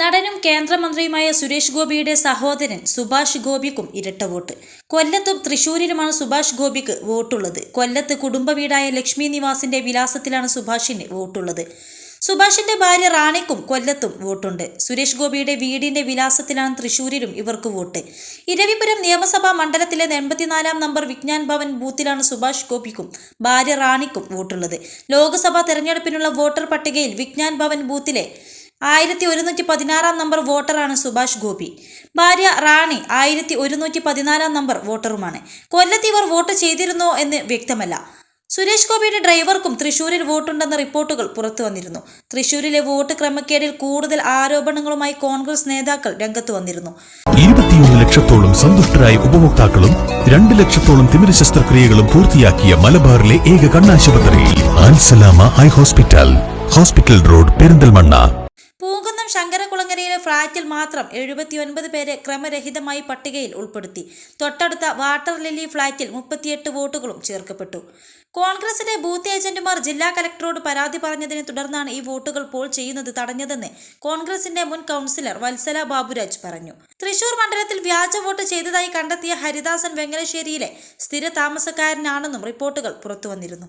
നടനും കേന്ദ്രമന്ത്രിയുമായ സുരേഷ് ഗോപിയുടെ സഹോദരൻ സുഭാഷ് ഗോപിക്കും ഇരട്ട വോട്ട്. കൊല്ലത്തും തൃശൂരിലുമാണ് സുഭാഷ് ഗോപിക്ക് വോട്ടുള്ളത്. കൊല്ലത്ത് കുടുംബ വീടായ ലക്ഷ്മി നിവാസിന്റെ വിലാസത്തിലാണ് സുഭാഷിന് വോട്ടുള്ളത്. സുഭാഷിന്റെ ഭാര്യ റാണിക്കും കൊല്ലത്തും വോട്ടുണ്ട്. സുരേഷ് ഗോപിയുടെ വീടിന്റെ വിലാസത്തിലാണ് തൃശൂരിലും ഇവർക്ക് വോട്ട്. ഇരവിപുരം നിയമസഭാ മണ്ഡലത്തിലെ എൺപത്തിനാലാം നമ്പർ വിജ്ഞാൻ ഭവൻ ബൂത്തിലാണ് സുഭാഷ് ഗോപിക്കും ഭാര്യ റാണിക്കും വോട്ടുള്ളത്. ലോക്സഭാ തെരഞ്ഞെടുപ്പിനുള്ള വോട്ടർ പട്ടികയിൽ വിജ്ഞാൻ ഭവൻ ബൂത്തിലെ ആയിരത്തി ഒരുന്നൂറ്റി പതിനാറാം നമ്പർ വോട്ടറാണ് സുഭാഷ് ഗോപി. ഭാര്യ റാണി ആയിരത്തി ഒരുന്നൂറ്റി പതിനാലാം നമ്പർ വോട്ടറുമാണ്. കൊല്ലത്ത് ഇവർ വോട്ട് ചെയ്തിരുന്നോ എന്ന് വ്യക്തമല്ല. സുരേഷ് ഗോപിയുടെ ഡ്രൈവർക്കും തൃശൂരിൽ വോട്ടുണ്ടെന്ന റിപ്പോർട്ടുകൾ പുറത്തു വന്നിരുന്നു. തൃശൂരിലെ വോട്ട് ക്രമക്കേടിൽ കൂടുതൽ ആരോപണങ്ങളുമായി കോൺഗ്രസ് നേതാക്കൾ രംഗത്ത് വന്നിരുന്നു. ഇരുപത്തിയൊന്ന് ലക്ഷത്തോളം സന്തുഷ്ടരായ ഉപഭോക്താക്കളും രണ്ട് ലക്ഷത്തോളം തിമിര ശസ്ത്രക്രിയകളും പൂർത്തിയാക്കിയ മലബാറിലെ ഏക കണ്ണാശുപത്രി hospital. Hospital road Perinthalmanna. Poonkunnam ശങ്കരകുളങ്ങരയിലെ ഫ്ളാറ്റിൽ മാത്രം എഴുപത്തിയൊൻപത് പേരെ ക്രമരഹിതമായി പട്ടികയിൽ ഉൾപ്പെടുത്തി. തൊട്ടടുത്ത വാട്ടർ ലില്ലി ഫ്ളാറ്റിൽ മുപ്പത്തിയെട്ട് വോട്ടുകളും ചേർക്കപ്പെട്ടു. കോൺഗ്രസിലെ ബൂത്ത് ഏജന്റുമാർ ജില്ലാ കലക്ടറോട് പരാതി പറഞ്ഞതിനെ തുടർന്നാണ് ഈ വോട്ടുകൾ പോൾ ചെയ്യുന്നത് തടഞ്ഞതെന്ന് കോൺഗ്രസിന്റെ മുൻ കൗൺസിലർ വത്സല ബാബുരാജ് പറഞ്ഞു. തൃശൂർ മണ്ഡലത്തിൽ വ്യാജ വോട്ട് ചെയ്തതായി കണ്ടെത്തിയ ഹരിദാസൻ വെങ്ങലശ്ശേരിയിലെ സ്ഥിര താമസക്കാരനാണെന്നും റിപ്പോർട്ടുകൾ പുറത്തുവന്നിരുന്നു.